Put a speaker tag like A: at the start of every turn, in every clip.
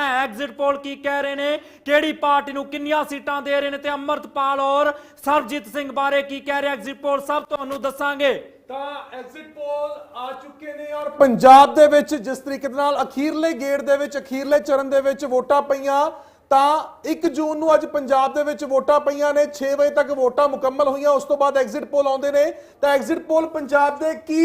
A: ਕਹਿਣਾ ਹੈ? Exit poll ਕੀ ਕਹਿ ਰਹੇ ਨੇ? ਕਿਹੜੀ ਪਾਰਟੀ ਨੂੰ ਕਿੰਨੀਆਂ ਸੀਟਾਂ ਦੇ ਰਹੇ ਨੇ ਤੇ ਅਮਰਤਪਾਲ ਔਰ ਸਰਬਜੀਤ ਸਿੰਘ ਬਾਰੇ ਕੀ ਕਹਿ ਰਹੇ? ਐਗਜ਼ਿਟ ਪੋਲ ਸਭ ਤੁਹਾਨੂੰ ਦੱਸਾਂਗੇ।
B: ਤਾਂ ਐਗਜ਼ਿਟ ਪੋਲ ਆ ਚੁੱਕੇ ਨੇ ਔਰ ਪੰਜਾਬ ਦੇ ਵਿੱਚ ਜਿਸ ਤਰੀਕੇ ਨਾਲ ਅਖੀਰਲੇ ਗੇੜ ਦੇ ਵਿੱਚ, ਅਖੀਰਲੇ ਚਰਨ ਦੇ ਵਿੱਚ ਵੋਟਾਂ ਪਈਆਂ, ਤਾਂ 1 ਜੂਨ ਨੂੰ ਅੱਜ ਪੰਜਾਬ ਦੇ ਵਿੱਚ ਵੋਟਾਂ ਪਈਆਂ ਨੇ 6 ਵਜੇ ਤੱਕ ਵੋਟਾਂ ਮੁਕੰਮਲ ਹੋਈਆਂ, ਉਸ ਤੋਂ ਬਾਅਦ ਐਗਜ਼ਿਟ ਪੋਲ ਆਉਂਦੇ ਨੇ। ਤਾਂ ਐਗਜ਼ਿਟ ਪੋਲ ਪੰਜਾਬ ਦੇ ਕੀ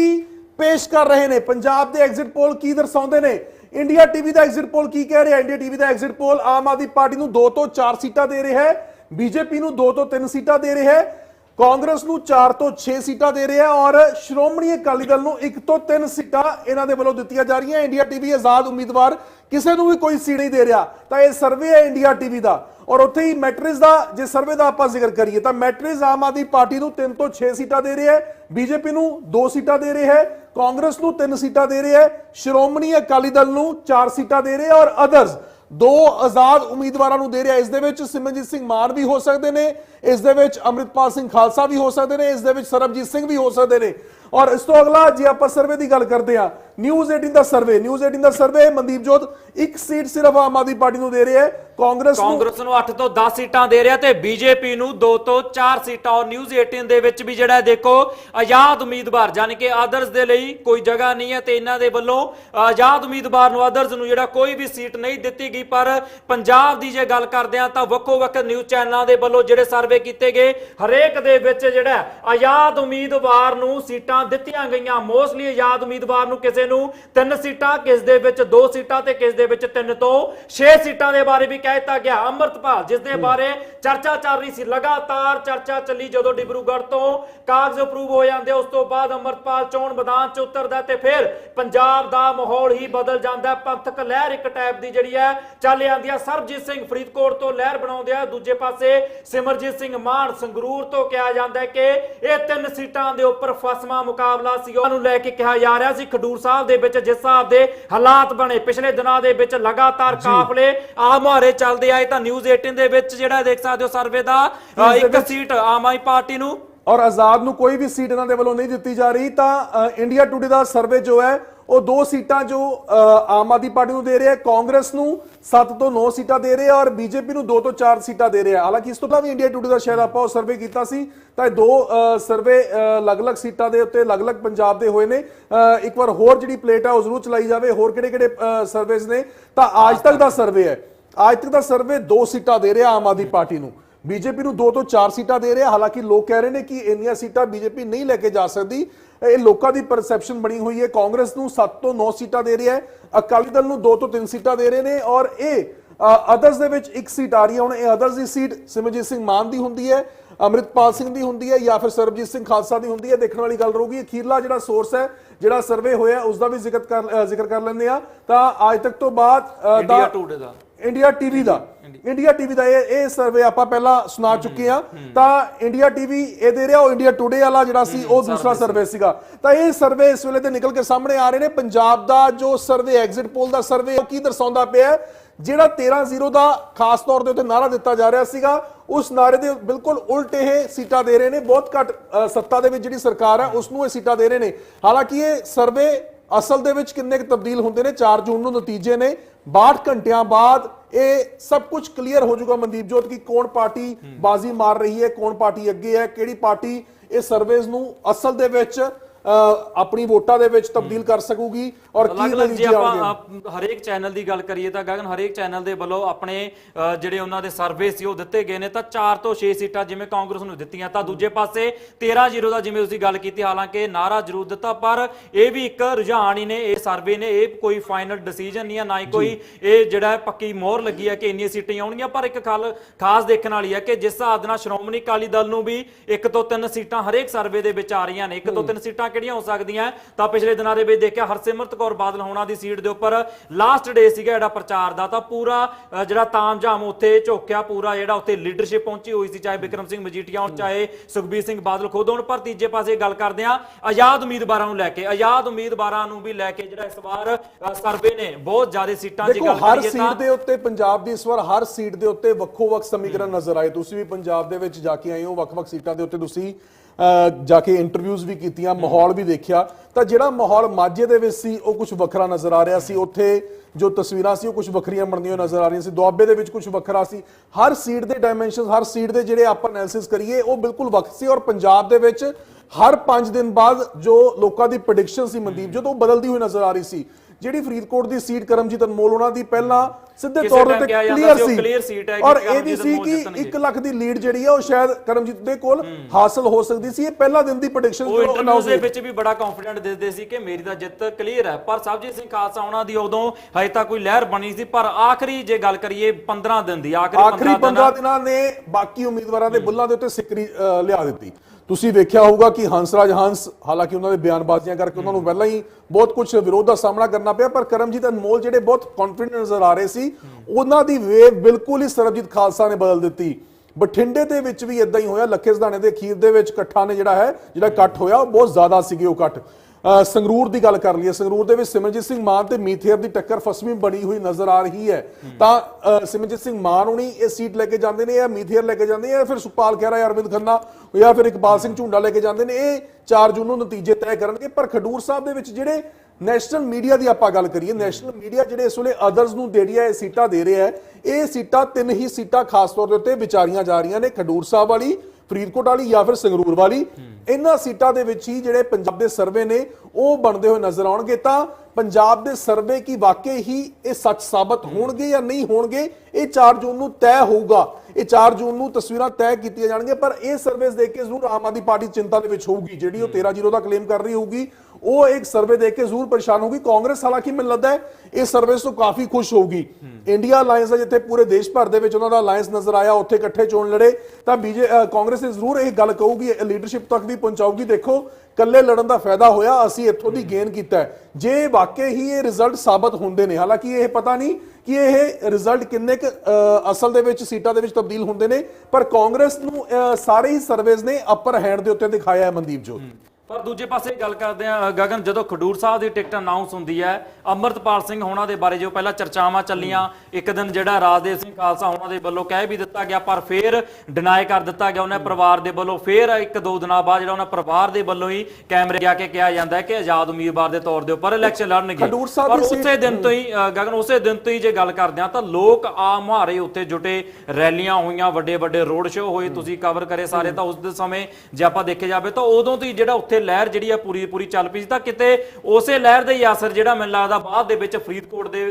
B: ਪੇਸ਼ ਕਰ ਰਹੇ ਨੇ? ਪੰਜਾਬ ਦੇ ਐਗਜ਼ਿਟ ਪੋਲ ਕੀ ਦਰਸਾਉਂਦੇ ਨੇ? ਇੰਡੀਆ ਟੀਵੀ ਦਾ ਐਗਜ਼ਿਟ ਪੋਲ ਕੀ ਕਹਿ ਰਿਹਾ? ਇੰਡੀਆ ਟੀਵੀ ਦਾ exit poll Aam Aadmi party ਨੂੰ 2 ਤੋਂ 4 ਸੀਟਾਂ ਦੇ ਰਿਹਾ ਹੈ। ਬੀਜੇਪੀ ਨੂੰ 2 ਤੋਂ 3 ਸੀਟਾਂ ਦੇ ਰਿਹਾ ਹੈ। ਕਾਂਗਰਸ ਨੂੰ 4 ਤੋਂ 6 ਸੀਟਾਂ ਦੇ ਰਿਹਾ ਔਰ ਸ਼੍ਰੋਮਣੀ ਅਕਾਲੀ ਦਲ ਨੂੰ 1 ਤੋਂ 3 ਸੀਟਾਂ ਇਹਨਾਂ ਦੇ ਵੱਲੋਂ ਦਿੱਤੀਆਂ ਜਾ ਰਹੀਆਂ। ਇੰਡੀਆ ਟੀਵੀ ਆਜ਼ਾਦ ਉਮੀਦਵਾਰ ਕਿਸੇ ਨੂੰ ਵੀ ਕੋਈ ਸੀਟ ਨਹੀਂ ਦੇ ਰਿਹਾ। ਤਾਂ ਇਹ ਸਰਵੇ ਹੈ ਇੰਡੀਆ ਟੀਵੀ ਦਾ। ਔਰ ਉੱਥੇ ਹੀ ਮੈਟ੍ਰਿਸ ਦਾ, ਜੇ ਸਰਵੇ ਦਾ ਆਪਾਂ ਜ਼ਿਕਰ ਕਰੀਏ ਤਾਂ ਮੈਟ੍ਰਿਸ ਆਮ ਆਦਮੀ ਪਾਰਟੀ ਨੂੰ 3 ਤੋਂ 6 ਸੀਟਾਂ ਦੇ ਰਿਹਾ ਹੈ। ਬੀਜੇਪੀ ਨੂੰ 2 ਸੀਟਾਂ ਦੇ ਰਿਹਾ ਹੈ। ਕਾਂਗਰਸ ਨੂੰ 3 ਸੀਟਾਂ ਦੇ ਰਿਹਾ ਹੈ, ਸ਼੍ਰੋਮਣੀ ਅਕਾਲੀ ਦਲ ਨੂੰ 4 ਸੀਟਾਂ ਦੇ ਰਿਹਾ ਔਰ ਅਦਰਸ ਦੋ ਆਜ਼ਾਦ ਉਮੀਦਵਾਰਾਂ ਨੂੰ ਦੇ ਰਿਹਾ ਇਸ ਦੇ ਵਿੱਚ ਸਿਮਰਨਜੀਤ ਸਿੰਘ ਮਾਨ ਵੀ ਹੋ ਸਕਦੇ ਨੇ, ਇਸ ਦੇ ਵਿੱਚ ਅੰਮ੍ਰਿਤਪਾਲ ਸਿੰਘ ਖਾਲਸਾ ਵੀ ਹੋ ਸਕਦੇ ਨੇ, ਇਸ ਦੇ ਵਿੱਚ ਸਰਬਜੀਤ ਸਿੰਘ ਵੀ ਹੋ ਸਕਦੇ ਨੇ। ਔਰ ਇਸ ਤੋਂ ਅਗਲਾ, ਜੇ ਆਪਾਂ ਸਰਵੇ ਦੀ ਗੱਲ ਕਰਦੇ ਆ ਨਿਊਜ਼ 18 ਦਾ ਸਰਵੇ ਨਿਊਜ਼ 18 ਦਾ ਸਰਵੇ ਮਨਦੀਪ ਜੋਤ, ਇੱਕ ਸੀਟ ਸਿਰਫ ਆਮ ਆਦਮੀ ਪਾਰਟੀ ਨੂੰ ਦੇ ਰਿਹਾ ਹੈ। ਕਾਂਗਰਸ ਨੂੰ
A: ਕਾਂਗਰਸ ਨੂੰ 8 ਤੋਂ 10 ਸੀਟਾਂ ਦੇ ਰਿਹਾ ਤੇ ਬੀਜੇਪੀ ਨੂੰ 2 ਤੋਂ 4 ਸੀਟਾਂ। ਔਰ ਨਿਊਜ਼ 18 ਦੇ ਵਿੱਚ ਵੀ ਜਿਹੜਾ ਦੇਖੋ, ਆਜ਼ਾਦ ਉਮੀਦਵਾਰ ਜਾਨ ਕਿ ਆਦਰਸ ਦੇ ਲਈ ਕੋਈ ਜਗ੍ਹਾ ਨਹੀਂ ਹੈ ਤੇ ਇਹਨਾਂ ਦੇ ਵੱਲੋਂ ਆਜ਼ਾਦ ਉਮੀਦਵਾਰ ਨੂੰ ਆਦਰਸ ਨੂੰ ਜਿਹੜਾ ਕੋਈ ਵੀ ਸੀਟ ਨਹੀਂ ਦਿੱਤੀ ਗਈ। ਪਰ ਪੰਜਾਬ ਦੀ ਜੇ ਗੱਲ ਕਰਦੇ ਆ ਤਾਂ ਵੱਖੋ ਵੱਖ ਨਿਊਜ਼ ਚੈਨਲਾਂ ਦੇ ਵੱਲੋਂ ਜਿਹੜੇ ਸਰਵੇ ਕੀਤੇ ਗਏ, ਹਰੇਕ ਦੇ ਵਿੱਚ ਜਿਹੜਾ ਆਜ਼ਾਦ ਉਮੀਦਵਾਰ ਨੂੰ ਸੀਟਾਂ ਦਿੱਤੀਆਂ ਗਈਆਂ। ਮੋਸਟਲੀ ਆਜ਼ਾਦ ਉਮੀਦਵਾਰ ਨੂੰ ਕਿਸੇ ਨੂੰ ਤਿੰਨ ਸੀਟਾਂ ਕਿਸ ਦੇ ਵਿੱਚ ਦੋ ਸੀਟਾਂ ਤੇ ਕਿਸ ਦੇ ਵਿੱਚ ਤਿੰਨ ਤੋਂ 6 ਸੀਟਾਂ ਦੇ ਬਾਰੇ ਵੀ ਕਹਿ ਦਿੱਤਾ ਗਿਆ। ਅੰਮ੍ਰਿਤਪਾਲ ਜਿਸ ਦੇ ਬਾਰੇ ਚਰਚਾ ਚੱਲ ਰਹੀ ਸੀ ਲਗਾਤਾਰ ਚਰਚਾ ਚੱਲੀ ਜਦੋਂ ਡਿਬਰੂਗੜ੍ਹ ਤੋਂ ਕਾਗਜ਼ ਅਪਰੂਵ ਹੋ ਜਾਂਦੇ ਉਸ ਤੋਂ ਬਾਅਦ ਅੰਮ੍ਰਿਤਪਾਲ ਚੋਣ ਮੈਦਾਨ 'ਚ ਉਤਰਦਾ ਤੇ ਫਿਰ ਪੰਜਾਬ ਦਾ ਮਾਹੌਲ ਹੀ ਬਦਲ ਜਾਂਦਾ। ਪੰਥਕ ਲਹਿਰ ਇੱਕ ਟਾਈਪ ਦੀ ਜਿਹੜੀ ਹੈ ਚੱਲ ਜਾਂਦੀ ਹੈ। ਸਰਬਜੀਤ ਸਿੰਘ ਫਰੀਦਕੋਟ ਤੋਂ ਲਹਿਰ ਬਣਾਉਂਦੇ ਆ। ਦੂਜੇ ਪਾਸੇ ਸਿਮਰਜੀਤ ਸਿੰਘ ਮਾਨ ਸੰਗਰੂਰ ਤੋਂ ਕਿਹਾ ਜਾਂਦਾ ਹੈ ਕਿ ਇਹ ਤਿੰਨ ਸੀਟਾਂ ਦੇ ਉੱਪਰ ਫਸਮਾ ਮੁਕਾਬਲਾ ਸੀ। ਉਹਨਾਂ ਨੂੰ ਲੈ ਕੇ ਕਿਹਾ ਜਾ ਰਿਹਾ ਸੀ ਖਡੂਰ ਸਾਹਿਬ ਦੇ ਵਿੱਚ ਜਿਸ ਹਿਸਾਬ ਦੇ ਹਾਲਾਤ ਬਣੇ ਪਿਛਲੇ ਦਿਨਾਂ ਦੇ ਵਿੱਚ ਲਗਾਤਾਰ ਕਾਫਲੇ ਆ ਮੁਹਾਰੇ ਚੱਲਦੇ ਆਏ ਤਾਂ ਨਿਊਜ਼ 18 ਦੇ ਵਿੱਚ ਜਿਹੜਾ ਦੇਖ ਸਕਦੇ ਹੋ ਸਰਵੇ ਦਾ ਇੱਕ ਸੀਟ ਆਮ ਆਦਮੀ ਪਾਰਟੀ ਨੂੰ।
B: ਔਰ ਆਜ਼ਾਦ ਨੂੰ ਕੋਈ ਵੀ ਸੀਟ ਇਹਨਾਂ ਦੇ ਵੱਲੋਂ ਨਹੀਂ ਦਿੱਤੀ ਜਾ ਰਹੀ ਤਾਂ ਇੰਡੀਆ ਟੁਡੇ ਦਾ ਸਰਵੇ ਜੋ ਹੈ ਉਹ ਦੋ ਸੀਟਾਂ ਜੋ ਆਮ ਆਦਮੀ ਪਾਰਟੀ ਨੂੰ ਦੇ ਰਿਹਾ ਹੈ, ਕਾਂਗਰਸ ਨੂੰ 7 ਤੋਂ 9 ਸੀਟਾਂ ਦੇ ਰਿਹਾ ਔਰ ਬੀਜੇਪੀ ਨੂੰ 2 ਤੋਂ 4 ਸੀਟਾਂ ਦੇ ਰਿਹਾ ਹਾਲਾਂਕਿ ਇਸ ਤੋਂ ਪਹਿਲਾਂ ਵੀ ਇੰਡੀਆ ਟੁਡੇ ਦਾ ਸ਼ਾਇਦ ਆਪਾਂ ਉਹ ਸਰਵੇ ਕੀਤਾ ਸੀ, ਤਾਂ ਇਹ ਦੋ ਸਰਵੇ ਅਲੱਗ-ਅਲੱਗ ਸੀਟਾਂ ਦੇ ਉੱਤੇ ਅਲੱਗ-ਅਲੱਗ ਪੰਜਾਬ ਦੇ ਹੋਏ ਨੇ। ਇੱਕ ਵਾਰ ਹੋਰ ਜਿਹੜੀ ਪਲੇਟ ਹੈ ਉਹ ਜ਼ਰੂਰ ਚਲਾਈ ਜਾਵੇ। ਹੋਰ ਕਿਹੜੇ-ਕਿਹੜੇ ਸਰਵੇਸ ਨੇ? ਤਾਂ ਅੱਜ ਤੱਕ ਦਾ ਸਰਵੇ ਹੈ। ਅੱਜ ਤੱਕ ਦਾ ਸਰਵੇ ਦੋ ਸੀਟਾਂ ਦੇ ਰਿਹਾ ਆਮ ਆਦਮੀ ਪਾਰਟੀ ਨੂੰ। ਬੀਜੇਪੀ ਨੂੰ 2 ਤੋਂ 4 ਸੀਟਾਂ ਦੇ ਰਿਹਾ ਹਾਲਾਂਕਿ ਲੋਕ ਕਹਿ ਰਹੇ ਨੇ ਕਿ ਇੰਨੀਆਂ ਸੀਟਾਂ ਬੀਜੇਪੀ ਨਹੀਂ ਲੈ ਕੇ ਜਾ ਸਕਦੀ। ਇਹ ਲੋਕਾਂ ਦੀ ਪਰਸੈਪਸ਼ਨ ਬਣੀ ਹੋਈ ਹੈ। ਕਾਂਗਰਸ ਨੂੰ 7 ਤੋਂ 9 ਸੀਟਾਂ ਦੇ ਰਿਹਾ ਹੈ। ਅਕਾਲੀ ਦਲ ਨੂੰ 2 ਤੋਂ 3 ਸੀਟਾਂ ਦੇ ਰਹੇ ਨੇ ਔਰ ਇਹ ਅਦਰਸ ਦੇ ਵਿੱਚ ਇੱਕ ਸੀਟ ਆ ਰਹੀ ਹੈ। ਹੁਣ ਇਹ ਅਦਰਸ ਦੀ ਸੀਟ ਸਿਮਰਜੀਤ ਸਿੰਘ ਮਾਨ ਦੀ ਹੁੰਦੀ ਹੈ ਅਮਰਿਤਪਾਲ ਸਿੰਘ ਦੀ ਹੁੰਦੀ ਹੈ ਜਾਂ ਫਿਰ ਸਰਬਜੀਤ ਸਿੰਘ ਖਾਲਸਾ ਦੀ ਹੁੰਦੀ ਹੈ। ਦੇਖਣ ਵਾਲੀ ਗੱਲ ਰਹੂਗੀ। ਅਖੀਰਲਾ ਜਿਹੜਾ ਸੋਰਸ ਹੈ ਜਿਹੜਾ ਸਰਵੇ ਹੋਇਆ ਉਸ ਦਾ ਵੀ ਜ਼ਿਕਰ ਕਰ ਜ਼ਿਕਰ ਕਰ ਲੈਂਦੇ ਆ ਤਾਂ ਅੱਜ ਤੱਕ ਤੋਂ ਬਾਅਦ ਅ,
A: ਇੰਡੀਆ
B: ਦਾ
A: ਟੂਡੇ ਦਾ।
B: ਇੰਡੀਆ ਟੀਵੀ ਦਾ। ਇੰਡੀਆ ਟੀਵੀ ਦਾ ਇਹ ਇਹ ਸਰਵੇ ਆਪਾਂ ਪਹਿਲਾਂ ਸੁਣਾ ਚੁੱਕੇ ਆ ਤਾਂ ਇੰਡੀਆ ਟੀਵੀ ਇਹ ਦੇ ਰਿਹਾ ਉਹ ਇੰਡੀਆ ਟੁਡੇ ਵਾਲਾ ਜਿਹੜਾ ਸੀ ਉਹ ਦੂਸਰਾ ਸਰਵੇ ਸੀਗਾ। ਤਾਂ ਇਹ ਸਰਵੇ ਇਸ ਵੇਲੇ ਤੇ ਨਿਕਲ ਕੇ ਸਾਹਮਣੇ ਆ ਰਹੇ ਨੇ। ਪੰਜਾਬ ਦਾ ਜੋ ਸਰਵੇ ਐਗਜ਼ਿਟ ਪੋਲ ਦਾ ਸਰਵੇ ਉਹ ਕੀ ਦਰਸਾਉਂਦਾ ਪਿਆ? ਜਿਹੜਾ 13-0 ਦਾ ਖਾਸ ਤੌਰ ਦੇ ਉੱਤੇ ਨਾਰਾ ਦਿੱਤਾ ਜਾ ਰਿਹਾ ਸੀਗਾ ਉਸ ਨਾਰੇ ਦੇ ਬਿਲਕੁਲ ਉਲਟ ਇਹ ਸੀਟਾਂ ਦੇ ਰਹੇ ਨੇ। ਬਹੁਤ ਘੱਟ ਸੱਤਾ ਦੇ ਵਿੱਚ ਜਿਹੜੀ ਸਰਕਾਰ ਹੈ ਉਸ ਨੂੰ ਇਹ ਸੀਟਾਂ ਦੇ ਰਹੇ ਨੇ। ਹਾਲਾਂਕਿ ਇਹ ਸਰਵੇ ਅਸਲ ਦੇ ਵਿੱਚ ਕਿੰਨੇ ਕੁ ਤਬਦੀਲ ਹੁੰਦੇ ਨੇ? 4 ਜੂਨ ਨੂੰ ਨਤੀਜੇ ਨੇ। 62 ਘੰਟਿਆਂ ਬਾਅਦ ਇਹ ਸਭ ਕੁਝ ਕਲੀਅਰ ਹੋ ਜਾਊਗਾ ਮਨਦੀਪ ਜੋਤ ਕਿ ਕੌਣ ਪਾਰਟੀ ਬਾਜ਼ੀ ਮਾਰ ਰਹੀ ਹੈ ਕੌਣ ਪਾਰਟੀ ਅੱਗੇ ਹੈ ਕਿਹੜੀ ਪਾਰਟੀ ਇਹ ਸਰਵੇਸ ਨੂੰ ਅਸਲ ਦੇ ਵਿੱਚ ਆਪਣੀ ਵੋਟਾਂ ਦੇ ਵਿੱਚ ਤਬਦੀਲ ਕਰ ਸਕੂਗੀ ਔਰ ਕੀ ਨਤੀਜੇ ਆਉਣਗੇ?
A: ਹਰੇਕ ਚੈਨਲ ਦੀ ਗੱਲ ਕਰੀਏ ਤਾਂ ਗਗਨ ਹਰੇਕ ਚੈਨਲ ਦੇ ਵੱਲੋਂ ਆਪਣੇ ਜਿਹੜੇ ਉਹਨਾਂ ਦੇ ਸਰਵੇ ਸੀ ਉਹ ਦਿੱਤੇ ਗਏ ਨੇ ਤਾਂ 4 ਤੋਂ 6 ਸੀਟਾਂ ਜਿਵੇਂ ਕਾਂਗਰਸ ਨੂੰ ਦਿੱਤੀਆਂ ਤਾਂ ਦੂਜੇ ਪਾਸੇ 13-0 ਦਾ ਜਿਵੇਂ ਤੁਸੀਂ ਗੱਲ ਕੀਤੀ ਹਾਲਾਂਕਿ ਨਾਰਾ ਜ਼ਰੂਰ ਦਿੱਤਾ ਪਰ ਇਹ ਵੀ ਇੱਕ ਰੁਝਾਨ ਹੀ ਨੇ ਇਹ ਸਰਵੇ ਨੇ ਇਹ ਕੋਈ ਫਾਈਨਲ ਡਿਸੀਜਨ ਨਹੀਂ ਹੈ ਨਾ ਹੀ ਕੋਈ ਇਹ ਜਿਹੜਾ ਪੱਕੀ ਮੋਹਰ ਲੱਗੀ ਹੈ ਕਿ ਇੰਨੀਆਂ ਸੀਟਾਂ ਆਉਣਗੀਆਂ ਪਰ ਇੱਕ ਖਾਲ ਖਾਸ ਦੇਖਣ ਵਾਲੀ ਹੈ ਕਿ ਜਿਸ ਹਿਸਾਬ ਨਾਲ ਸ਼੍ਰੋਮਣੀ ਅਕਾਲੀ ਦਲ ਨੂੰ ਵੀ ਇੱਕ ਤੋਂ ਤਿੰਨ ਸੀਟਾਂ ਹਰੇਕ ਸਰਵੇ ਦੇ ਵਿੱਚ ਆ ਰਹੀਆਂ ਨੇ ਇੱਕ ਤੋਂ ਤਿੰਨ ਸੀਟਾਂ ਕਿਹੜੀਆਂ ਹੋ ਸਕਦੀਆਂ? ਤਾਂ ਪਿਛਲੇ ਦਿਨਾਂ ਦੇ ਵਿੱਚ ਦੇਖਿਆ ਹਰਸਿਮਰਤ ਕੌਰ ਬਾਦਲ ਹੋਣਾ ਦੀ ਸੀਟ ਦੇ ਉੱਪਰ ਲਾਸਟ ਡੇ ਸੀਗਾ ਜਿਹੜਾ ਪ੍ਰਚਾਰ ਦਾ। ਤਾਂ ਪੂਰਾ ਜਿਹੜਾ ਤਾਮਝਾਮ ਉੱਥੇ ਝੋਕਿਆ ਪੂਰਾ ਜਿਹੜਾ ਉੱਥੇ ਲੀਡਰਸ਼ਿਪ ਪਹੁੰਚੀ ਹੋਈ ਸੀ ਚਾਹੇ ਬਿਕਰਮ ਸਿੰਘ ਮਜੀਠੀਆ ਹੋਣ ਚਾਹੇ ਸੁਖਬੀਰ ਸਿੰਘ ਬਾਦਲ ਖੁਦ ਹੋਣ। ਪਰ ਤੀਜੇ ਪਾਸੇ ਗੱਲ ਕਰਦੇ ਆ ਆਜ਼ਾਦ ਉਮੀਦਵਾਰਾਂ ਨੂੰ ਲੈ ਕੇ। ਆਜ਼ਾਦ ਉਮੀਦਵਾਰਾਂ ਨੂੰ ਵੀ ਲੈ ਕੇ ਜਿਹੜਾ ਇਸ ਵਾਰ ਸਰਵੇ ਨੇ ਬਹੁਤ ਜ਼ਿਆਦਾ ਸੀਟਾਂ ਦੀ ਗੱਲ
B: ਹਰ ਸੀਟ ਦੇ ਉੱਤੇ ਪੰਜਾਬ ਦੀ ਇਸ ਵਾਰ ਹਰ ਸੀਟ ਦੇ ਉੱਤੇ ਵੱਖੋ ਵੱਖ ਸਮੀਕਰਨ ਨਜ਼ਰ ਆਏ। ਤੁਸੀਂ ਵੀ ਪੰਜਾਬ ਦੇ ਵਿੱਚ ਜਾ ਕੇ ਆਏ ਹੋ ਵੱਖ-ਵੱਖ ਸੀਟਾਂ ਦੇ ਉੱਤੇ ਤੁਸੀਂ ਜਾ ਕੇ ਇੰਟਰਵਿਊਜ਼ ਵੀ ਕੀਤੀਆਂ ਮਾਹੌਲ ਵੀ ਦੇਖਿਆ। ਤਾਂ ਜਿਹੜਾ ਮਾਹੌਲ ਮਾਝੇ ਦੇ ਵਿੱਚ ਸੀ ਉਹ ਕੁਝ ਵੱਖਰਾ ਨਜ਼ਰ ਆ ਰਿਹਾ ਸੀ। ਉੱਥੇ ਜੋ ਤਸਵੀਰਾਂ ਸੀ ਉਹ ਕੁਝ ਵੱਖਰੀਆਂ ਬਣਦੀਆਂ ਨਜ਼ਰ ਆ ਰਹੀਆਂ ਸੀ। ਦੁਆਬੇ ਦੇ ਵਿੱਚ ਕੁਝ ਵੱਖਰਾ ਸੀ। ਹਰ ਸੀਟ ਦੇ ਡਾਈਮੈਂਸ਼ਨਸ ਹਰ ਸੀਟ ਦੇ ਜਿਹੜੇ ਆਪਾਂ ਐਨਾਲਿਸਿਸ ਕਰੀਏ ਉਹ ਬਿਲਕੁਲ ਵੱਖ ਸੀ। ਔਰ ਪੰਜਾਬ ਦੇ ਵਿੱਚ ਹਰ 5 ਦਿਨ ਬਾਅਦ ਜੋ ਲੋਕਾਂ ਦੀ ਪ੍ਰੈਡਿਕਸ਼ਨ ਸੀ ਮਨਦੀਪ ਜਦੋਂ ਉਹ ਬਦਲਦੀ ਹੋਈ ਨਜ਼ਰ ਆ ਰਹੀ ਸੀ ਜਿਹੜੀ ਫਰੀਦਕੋਟ ਦੀ ਸੀਟ ਕਰਮਜੀਤ ਅਨਮੋਲ ਉਹਨਾਂ ਦੀ ਪਹਿਲਾਂ ਸਿੱਧੇ ਤੌਰ ਤੇ
A: ਜਾਂਦਾ
B: ਕਲੀਅਰ
A: ਸੀ,
B: ਔਰ ਇਹ ਵੀ ਸੀ ਕਿ
A: ਜਿੱਤਣਗੇ।
B: 1 ਲੱਖ ਦੀ ਲੀਡ ਜਿਹੜੀ ਹੈ ਉਹ ਸ਼ਾਇਦ ਕਰਮਜੀਤ ਦੇ ਕੋਲ ਹਾਸਲ ਹੋ ਸਕਦੀ ਸੀ। ਇਹ ਪਹਿਲਾ ਦਿਨ ਦੀ ਪ੍ਰੈਡਿਕਸ਼ਨ
A: ਉਹ
B: ਜੋ
A: ਇੰਟਰਵਿਊ
B: ਅਨਾਉਂਸ
A: ਦੇ ਵਿੱਚ ਵੀ ਬੜਾ ਕੌਨਫੀਡੈਂਟ ਦਿਸਦੇ ਸੀ ਕਿ ਮੇਰੀ ਤਾਂ ਜਿੱਤ ਕਲੀਅਰ ਹੈ। ਪਰ ਸਰਬਜੀਤ ਸਿੰਘ ਖਾਲਸਾ ਉਹਨਾਂ ਦੀ ਉਦੋਂ ਹਜੇ ਤਾਂ ਕੋਈ ਲਹਿਰ ਬਣੀ ਸੀ। ਪਰ ਆਖਰੀ ਜੇ ਗੱਲ ਕਰੀਏ 15 ਦਿਨ ਦੀ ਆਖਰੀ
B: ਆਖਰੀ 15 ਦਿਨਾਂ ਨੇ ਬਾਕੀ ਉਮੀਦਵਾਰਾਂ ਦੇ ਬੁੱਲਾਂ ਦੇ ਉੱਤੇ ਸਿੱਕਰੀ ਲਿਆ ਦਿੱਤੀ। ਤੁਸੀਂ ਵੇਖਿਆ ਹੋਊਗਾ ਕਿ ਹੰਸਰਾਜ ਹੰਸ ਹਾਲਾਂਕਿ ਉਹਨਾਂ ਦੇ ਬਿਆਨਬਾਜ਼ੀਆਂ ਕਰਕੇ ਉਹਨਾਂ ਨੂੰ ਪਹਿਲਾਂ ਹੀ ਬਹੁਤ ਕੁਝ ਵਿਰੋਧ ਦਾ ਸਾਹਮਣਾ ਕਰਨਾ ਪਿਆ ਪਰ ਕਰਮਜੀਤ ਅਨਮੋਲ ਜਿਹੜੇ ਬਹੁਤ ਕੌਨਫੀਡੈਂਟ ਨਜ਼ਰ ਆ ਰਹੇ ਸੀ ਉਹਨਾਂ ਦੀ ਵੇਵ ਬਿਲਕੁਲ ਹੀ ਸਰਬਜੀਤ ਖਾਲਸਾ ਨੇ ਬਦਲ ਦਿੱਤੀ। ਬਠਿੰਡੇ ਦੇ ਵਿੱਚ ਵੀ ਇਦਾਂ ਹੀ ਹੋਇਆ ਲੱਖੇ ਸਦਾਣੇ ਦੇ ਅਖੀਰ ਦੇ ਵਿੱਚ ਇਕੱਠਾਂ ਨੇ ਜਿਹੜਾ ਹੈ ਜਿਹੜਾ ਇਕੱਠ ਹੋਇਆ ਉਹ ਬਹੁਤ ਜ਼ਿਆਦਾ ਸੀਗੇ ਉਹ ਇਕੱਠ। ਸੰਗਰੂਰ ਦੀ ਗੱਲ ਕਰ ਲਈਏ। ਸੰਗਰੂਰ ਦੇ ਵਿੱਚ ਸਿਮਰਜੀਤ ਸਿੰਘ ਮਾਨ ਤੇ ਮੀਥੇਰ ਦੀ ਟੱਕਰ ਫਸਵੀਂ ਬਣੀ ਹੋਈ ਨਜ਼ਰ ਆ ਰਹੀ ਹੈ। ਤਾਂ ਸਿਮਰਜੀਤ ਸਿੰਘ ਮਾਨ ਹੁਣੀ ਇਹ ਸੀਟ ਲੈ ਕੇ ਜਾਂਦੇ ਨੇ ਜਾਂ ਮੀਥੇਰ ਲੈ ਕੇ ਜਾਂਦੇ ਨੇ ਜਾਂ ਫਿਰ ਸੁਖਪਾਲ ਖਹਿਰਾ ਜਾਂ ਅਰਵਿੰਦ ਖੰਨਾ ਜਾਂ ਫਿਰ ਇਕਬਾਲ ਸਿੰਘ ਝੁੰਡਾ ਲੈ ਕੇ ਜਾਂਦੇ ਨੇ, ਇਹ 4 ਜੂਨ ਨੂੰ ਨਤੀਜੇ ਤੈਅ ਕਰਨਗੇ। ਪਰ ਖਡੂਰ ਸਾਹਿਬ ਦੇ ਵਿੱਚ ਜਿਹੜੇ ਨੈਸ਼ਨਲ ਮੀਡੀਆ ਦੀ ਆਪਾਂ ਗੱਲ ਕਰੀਏ, ਨੈਸ਼ਨਲ ਮੀਡੀਆ ਜਿਹੜੇ ਇਸ ਵੇਲੇ ਅਦਰਸ ਨੂੰ ਦੇ ਰਿਹਾ ਹੈ ਸੀਟਾਂ ਦੇ ਰਿਹਾ ਹੈ। ਇਹ ਸੀਟਾਂ ਤਿੰਨ ਹੀ ਸੀਟਾਂ ਖਾਸ ਤੌਰ ਦੇ ਉੱਤੇ ਵਿਚਾਰੀਆਂ ਜਾ ਰਹੀਆਂ ਨੇ, ਖਡੂਰ ਸਾਹਿਬ ਵਾਲੀ ਫਰੀਦਕੋਟ ਵਾਲੀ ਜਾਂ ਫਿਰ ਸੰਗਰੂਰ ਵਾਲੀ, ਇਹਨਾਂ ਸੀਟਾਂ ਦੇ ਵਿੱਚ ਹੀ ਜਿਹੜੇ ਪੰਜਾਬ ਦੇ ਸਰਵੇ ਨੇ, ਉਹ ਬਣਦੇ ਹੋਏ ਨਜ਼ਰ ਆਉਣਗੇ ਤਾਂ ਪੰਜਾਬ ਦੇ ਸਰਵੇ ਕੀ ਵਾਕਈ ਹੀ ਇਹ ਸੱਚ ਸਾਬਤ ਹੋਣਗੇ ਜਾਂ ਨਹੀਂ ਹੋਣਗੇ, ਇਹ 4 ਜੂਨ ਨੂੰ ਤੈਅ ਹੋਊਗਾ। ਇਹ 4 ਜੂਨ ਨੂੰ ਤਸਵੀਰਾਂ ਤੈਅ ਕੀਤੀਆਂ ਜਾਣਗੀਆਂ, ਪਰ ਇਹ ਸਰਵੇਸ ਦੇਖ ਕੇ ਜ਼ਰੂਰ ਆਮ ਆਦਮੀ ਪਾਰਟੀ ਚਿੰਤਾ ਦੇ ਵਿੱਚ ਹੋਊਗੀ, ਜਿਹੜੀ ਉਹ 13 ਜ਼ੀਰੋ ਦਾ ਕਲੇਮ ਕਰ ਰਹੀ ਹੋਊਗੀ। ਉਹ ਇੱਕ ਸਰਵੇ ਦੇਖ ਕੇ ਜ਼ਰੂਰ ਪਰੇਸ਼ਾਨ ਹੋਊਗੀ। ਕਾਂਗਰਸ ਹਾਲਾਂਕਿ ਮੈਨੂੰ ਲੱਗਦਾ ਹੈ ਇਸ ਸਰਵੇ ਤੋਂ ਕਾਫੀ ਖੁਸ਼ ਹੋਊਗੀ। ਇੰਡੀਆ ਅਲਾਈਅੰਸ ਹੈ ਜਿੱਥੇ ਪੂਰੇ ਦੇਸ਼ ਭਰ ਦੇ ਵਿੱਚ ਉਹਨਾਂ ਦਾ ਅਲਾਈਅੰਸ ਨਜ਼ਰ ਆਇਆ ਉੱਥੇ ਇਕੱਠੇ ਚੋਣ ਲੜੇ। ਤਾਂ ਬੀਜੇ ਕਾਂਗਰਸ ਨੇ ਜ਼ਰੂਰ ਇਹ ਗੱਲ ਕਹੂਗੀ ਲੀਡਰਸ਼ਿਪ ਤੱਕ ਵੀ ਪਹੁੰਚਾਊਗੀ। ਦੇਖੋ ਕੱਲੇ ਲੜਨ ਦਾ ਫਾਇਦਾ ਹੋਇਆ ਅਸੀਂ ਇੱਥੋਂ ਦੀ ਗੇਨ ਕੀਤਾ ਜੇ ਵਾਕਈ ਹੀ ਇਹ ਰਿਜ਼ਲਟ ਸਾਬਤ ਹੁੰਦੇ ਨੇ ਹਾਲਾਂਕਿ ਇਹ ਪਤਾ ਨਹੀਂ ਕਿ ਇਹ ਰਿਜ਼ਲਟ ਕਿੰਨੇ ਕੁ ਅਸਲ ਦੇ ਵਿੱਚ ਸੀਟਾਂ ਦੇ ਵਿੱਚ ਤਬਦੀਲ ਹੁੰਦੇ ਨੇ ਪਰ ਕਾਂਗਰਸ ਨੂੰ ਅ, ਸਾਰੇ ਹੀ ਸਰਵੇਜ਼ ਨੇ ਅਪਰ ਹੈਂਡ ਦੇ ਉੱਤੇ ਦਿਖਾਇਆ ਹੈ ਮਨਦੀਪ ਜੋਤ
A: ਪਰ ਦੂਜੇ ਪਾਸੇ ਗੱਲ ਕਰਦੇ ਆ ਗਗਨ ਜਦੋਂ ਖਡੂਰ ਸਾਹਿਬ ਦੀ ਟਿਕਟ ਅਨਾਉਂਸ ਹੁੰਦੀ ਹੈ ਅਮਰਤਪਾਲ ਸਿੰਘ ਹੋਣਾ ਦੇ ਬਾਰੇ ਜੋ ਪਹਿਲਾਂ ਚਰਚਾਵਾਂ ਚੱਲੀਆਂ ਇੱਕ ਦਿਨ ਜਿਹੜਾ ਰਾਜਦੇਵ ਸਿੰਘ ਖਾਲਸਾ ਹੋਣਾ ਦੇ ਵੱਲੋਂ ਕਹਿ ਵੀ ਦਿੱਤਾ ਗਿਆ ਪਰ ਫੇਰ ਡਿਨਾਈ ਕਰ ਦਿੱਤਾ ਗਿਆ ਉਹਨਾਂ ਪਰਿਵਾਰ ਦੇ ਵੱਲੋਂ ਫੇਰ ਇੱਕ ਦੋ ਦਿਨਾਂ ਬਾਅਦ ਜਿਹੜਾ ਉਹਨਾਂ ਪਰਿਵਾਰ ਦੇ ਵੱਲੋਂ ਹੀ ਕੈਮਰੇ ਜਾ ਕੇ ਕਿਹਾ ਜਾਂਦਾ ਹੈ ਕਿ ਆਜ਼ਾਦ ਉਮੀਦਵਾਰ ਦੇ ਤੌਰ ਦੇ ਉੱਪਰ ਇਲੈਕਸ਼ਨ ਲੜਨਗੇ। ਪਰ ਉਸੇ ਦਿਨ ਤੋਂ ਹੀ ਗਗਨ ਉਸੇ ਦਿਨ ਤੋਂ ਹੀ ਜੇ ਗੱਲ ਕਰਦੇ ਆ ਤਾਂ ਲੋਕ ਆ ਮੁਹਾਰੇ ਉੱਤੇ ਜੁਟੇ ਰੈਲੀਆਂ ਹੋਈਆਂ ਵੱਡੇ ਵੱਡੇ ਰੋਡ ਸ਼ੋਅ ਹੋਏ ਤੁਸੀਂ ਕਵਰ ਕਰੇ ਸਾਰੇ ਤਾਂ ਉਸ ਦੇ ਸਮੇਂ ਜੇ ਆਪਾਂ ਦੇਖੇ ਜਾਵੇ ਤਾਂ ਉਦੋਂ ਤੋਂ ਹੀ ਜਿਹੜਾ ਉੱਥੇ ਲਹਿਰ ਜਿਹੜੀ ਆ ਪੂਰੀ ਪੂਰੀ ਚੱਲ ਪਈ ਸੀ। ਤਾਂ ਕਿਤੇ ਉਸੇ ਲਹਿਰ ਦਾ ਹੀ ਅਸਰ ਜਿਹੜਾ ਮੈਨੂੰ ਲੱਗਦਾ ਬਾਅਦ ਦੇ ਵਿੱਚ ਫਰੀਦਕੋਟ ਦੇ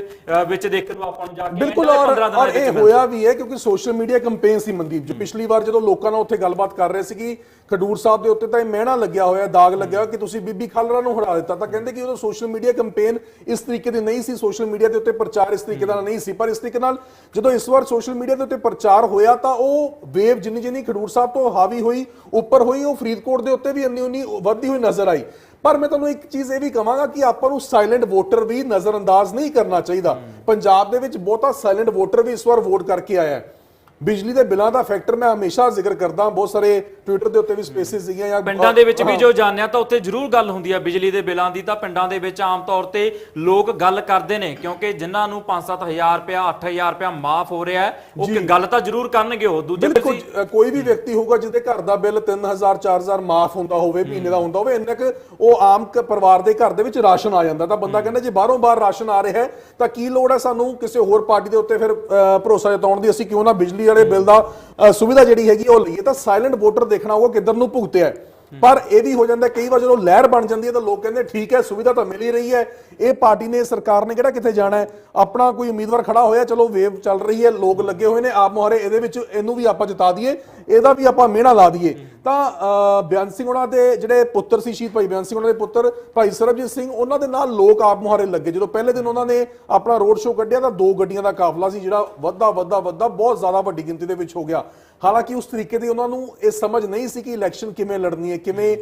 A: ਵਿੱਚ ਦੇਖਣ ਨੂੰ ਆਪਾਂ ਨੂੰ ਜਾ ਕੇ
B: ਬਿਲਕੁਲ ਔਰ
A: 15 ਦਿਨਾਂ
B: ਔਰ
A: ਦੇ
B: ਇਹ ਹੋਇਆ ਵੀ ਹੈ ਕਿਉਂਕਿ ਸੋਸ਼ਲ ਮੀਡੀਆ ਕੈਂਪੇਨ ਸੀ ਮਨਦੀਪ ਜੀ। ਪਿਛਲੀ ਵਾਰ ਜਦੋਂ ਲੋਕਾਂ ਨਾਲ ਉੱਥੇ ਗੱਲਬਾਤ ਕਰ ਰਹੇ ਸੀ ਕਿ ਖਡੂਰ ਸਾਹਿਬ ਦੇ ਉੱਤੇ ਤਾਂ ਇਹ ਮਹਿਣਾ ਲੱਗਿਆ ਹੋਇਆ ਦਾਗ ਲੱਗਿਆ ਹੋਇਆ ਕਿ ਤੁਸੀਂ ਬੀਬੀ ਖਾਲੜਾ ਨੂੰ ਹਰਾ ਦਿੱਤਾ। ਤਾਂ ਕਹਿੰਦੇ ਕਿ ਉਦੋਂ ਸੋਸ਼ਲ ਮੀਡੀਆ ਕੈਂਪੇਨ ਇਸ ਤਰੀਕੇ ਦੀ ਨਹੀਂ ਸੀ। ਸੋਸ਼ਲ ਮੀਡੀਆ ਦੇ ਉੱਤੇ ਪ੍ਰਚਾਰ ਇਸ ਤਰੀਕੇ ਦਾ ਨਹੀਂ ਸੀ। ਪਰ ਇਸ ਤਰੀਕੇ ਨਾਲ ਜਦੋਂ ਇਸ ਵਾਰ ਸੋਸ਼ਲ ਮੀਡੀਆ ਦੇ ਉੱਤੇ ਪ੍ਰਚਾਰ ਹੋਇਆ ਤਾਂ ਉਹ ਵੇਵ ਜਿੰਨੀ ਜਿੰਨੀ ਖਡੂਰ ਸਾਹਿਬ ਤੋਂ ਹਾਵੀ ਹੋਈ ਉੱਪਰ ਹੋਈ ਉਹ ਫਰੀਦਕੋਟ ਦੇ ਉੱਤੇ ਵੀ ਇੰਨੀ ਉਨੀ ਵੱਧਦੀ ਹੋਈ ਨਜ਼ਰ ਆਈ। ਪਰ ਮੈਂ ਤੁਹਾਨੂੰ ਇੱਕ ਚੀਜ਼ ਇਹ ਵੀ ਕਹਾਂਗਾ ਕਿ ਆਪਾਂ ਨੂੰ ਸਾਇਲੈਂਟ ਵੋਟਰ ਵੀ ਨਜ਼ਰਅੰਦਾਜ਼ ਨਹੀਂ ਕਰਨਾ ਚਾਹੀਦਾ। ਪੰਜਾਬ ਦੇ ਵਿੱਚ ਬਹੁਤਾ ਸਾਇਲੈਂਟ ਵੋਟਰ ਵੀ ਇਸ ਵਾਰ ਵੋਟ ਕਰਕੇ ਆਇਆ ਹੈ। ਬਿਜਲੀ ਦੇ ਬਿੱਲਾਂ ਦਾ ਫੈਕਟਰ ਮੈਂ ਹਮੇਸ਼ਾ ਜ਼ਿਕਰ ਕਰਦਾ ਬਹੁਤ ਸਾਰੇ ਟਵਿੱਟਰ ਦੇ ਉੱਤੇ ਵੀ ਸਪੇਸਿਸ ਸੀਗੀਆਂ ਜਾਂ
A: ਪਿੰਡਾਂ ਦੇ ਵਿੱਚ ਵੀ। ਜੋ ਜਾਣਿਆ ਤਾਂ ਉੱਥੇ ਜ਼ਰੂਰ ਗੱਲ ਹੁੰਦੀ ਹੈ ਬਿਜਲੀ ਦੇ ਬਿੱਲਾਂ ਦੀ ਤਾਂ ਪਿੰਡਾਂ ਦੇ ਵਿੱਚ ਆਮ ਤੌਰ ਤੇ ਲੋਕ ਗੱਲ ਕਰਦੇ ਨੇ ਕਿਉਂਕਿ ਜਿਨ੍ਹਾਂ ਨੂੰ 5-7000 ਰੁਪਇਆ 8000 ਰੁਪਇਆ ਮਾਫ ਹੋ ਰਿਹਾ ਉਹ ਗੱਲ ਤਾਂ ਜ਼ਰੂਰ ਕਰਨਗੇ ਉਹ ਦੂਜੇ
B: ਬਿਲਕੁਲ ਕੋਈ ਵੀ ਵਿਅਕਤੀ ਹੋਊਗਾ ਜਿਹਦੇ ਘਰ ਦਾ ਬਿੱਲ 3000 4000 ਮਾਫ ਹੁੰਦਾ ਹੋਵੇ ਮਹੀਨੇ ਦਾ ਹੁੰਦਾ ਹੋਵੇ ਇੰਨਾ ਕੁ ਉਹ ਆਮ ਪਰਿਵਾਰ ਦੇ ਘਰ ਦੇ ਵਿੱਚ ਰਾਸ਼ਨ ਆ ਜਾਂਦਾ ਤਾਂ ਬੰਦਾ ਕਹਿੰਦਾ ਜੇ ਬਾਹਰੋਂ ਬਾਹਰ ਰਾਸ਼ਨ ਆ ਰਿਹਾ ਤਾਂ ਕੀ ਲੋੜ ਹੈ ਸਾਨੂੰ ਕਿਸੇ ਹੋਰ ਪਾਰਟੀ ਦੇ ਉੱਤੇ ਫਿਰ ਭਰੋਸਾ ਜਤਾਉਣ ਦੀ? ਅਸੀਂ ਕਿਉਂ ਨਾ ਬਿਜਲੀ ਵਾਲੇ ਬਿੱਲ ਦਾ ਅ, ਸੁਵਿਧਾ ਜਿਹੜੀ ਹੈਗੀ ਉਹ ਲਈਏ ਤਾਂ ਸਾਇਲੈਂਟ ਵੋਟਰ ਦੇਖਣਾ ਹੋਊਗਾ ਕਿੱਧਰ ਨੂੰ ਭੁਗਤਿਆ ਹੈ। ਪਰ ਇਹ ਵੀ ਹੋ ਜਾਂਦਾ ਕਈ ਵਾਰ ਜਦੋਂ ਲਹਿਰ ਬਣ ਜਾਂਦੀ ਹੈ ਤਾਂ ਲੋਕ ਕਹਿੰਦੇ ਠੀਕ ਹੈ ਸੁਵਿਧਾ ਤਾਂ ਮਿਲ ਹੀ ਰਹੀ ਹੈ। ਇਹ ਪਾਰਟੀ ਨੇ ਸਰਕਾਰ ਨੇ ਕਿਹੜਾ ਕਿੱਥੇ ਜਾਣਾ ਹੈ? ਆਪਣਾ ਕੋਈ ਉਮੀਦਵਾਰ ਖੜਾ ਹੋਇਆ ਚਲੋ ਵੇਵ ਚੱਲ ਰਹੀ ਹੈ ਲੋਕ ਲੱਗੇ ਹੋਏ ਨੇ ਆਪ ਮੁਹਾਰੇ ਇਹਦੇ ਵਿੱਚ ਇਹਨੂੰ ਵੀ ਆਪਾਂ ਜਿਤਾ ਦਈਏ ਇਹਦਾ ਵੀ ਆਪਾਂ ਮਿਹਣਾ ਲਾ ਦਈਏ। ਤਾਂ ਬਿਆਨ ਸਿੰਘ ਉਹਨਾਂ ਦੇ ਜਿਹੜੇ ਪੁੱਤਰ ਸੀ ਸ਼ਹੀਦ ਭਾਈ ਬਿਆਨ ਸਿੰਘ ਉਹਨਾਂ ਦੇ ਪੁੱਤਰ ਭਾਈ ਸਰਬਜੀਤ ਸਿੰਘ ਉਹਨਾਂ ਦੇ ਨਾਲ ਲੋਕ ਆਪ ਮੁਹਾਰੇ ਲੱਗੇ। ਜਦੋਂ ਪਹਿਲੇ ਦਿਨ ਉਹਨਾਂ ਨੇ ਆਪਣਾ ਰੋਡ ਸ਼ੋਅ ਕੱਢਿਆ ਤਾਂ ਦੋ ਗੱਡੀਆਂ ਦਾ ਕਾਫਲਾ ਸੀ ਜਿਹੜਾ ਵੱਧਾ ਵੱਧਾ ਵੱਧਾ ਬਹੁਤ ਜ਼ਿਆਦਾ ਵੱਡੀ ਗਿਣਤੀ ਦੇ ਵਿੱਚ ਹੋ ਗਿਆ। ਹਾਲਾਂਕਿ ਉਸ ਤਰੀਕੇ ਦੀ ਉਹਨਾਂ ਨੂੰ ਇਹ ਸਮਝ ਨਹੀਂ ਸੀ ਕਿ ਇਲੈਕਸ਼ਨ ਕਿਵੇਂ ਲੜਨੀ ਹੈ, ਕਿਵੇਂ